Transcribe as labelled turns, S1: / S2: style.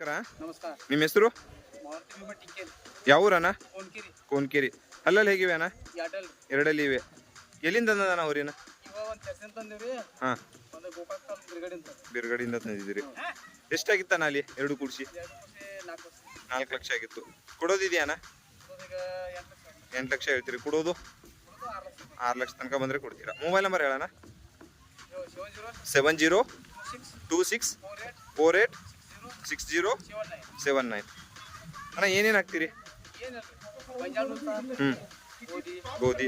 S1: ನಮಸ್ಕಾರ.
S2: ನಿಮ್ಮ ಹೆಸರು? ಯಾವ ಊರಣ್ಣ?
S1: ಕೋನ್ಕಿರಿ.
S2: ಅಲ್ಲಲ್ಲಿ ಹೇಗಿವೆ ಅಣ್ಣ? ಎರಡಲ್ಲಿ. ಇವೆ. ಎಲ್ಲಿಂದ ಅಣ್ಣ ಅವ್ರಿನ ಹಾಂ. ಬಿರುಗಡೆಯಿಂದ ತಂದಿದ್ದೀರಿ. ಎಷ್ಟಾಗಿತ್ತಣ್ಣ ಅಲ್ಲಿ ಎರಡು ಕೂಡಿಸಿ?
S1: ನಾಲ್ಕು
S2: ಲಕ್ಷ ಆಗಿತ್ತು. ಕೊಡೋದಿದೆಯಾ
S1: ಎಂಟು ಲಕ್ಷ
S2: ಹೇಳ್ತೀರಿ. ಕೊಡೋದು?
S1: ಆರು ಲಕ್ಷ
S2: ತನಕ ಬಂದರೆ ಕೊಡ್ತೀರಾ. Mobile number
S1: zero
S2: seven zero two six.
S1: Four eight six
S2: zero?
S1: Seven nine.
S2: ಅಣ್ಣ ಏನೇನು ಹಾಕ್ತೀರಿ? ಹ್ಞೂ
S1: ಗೋಧಿ.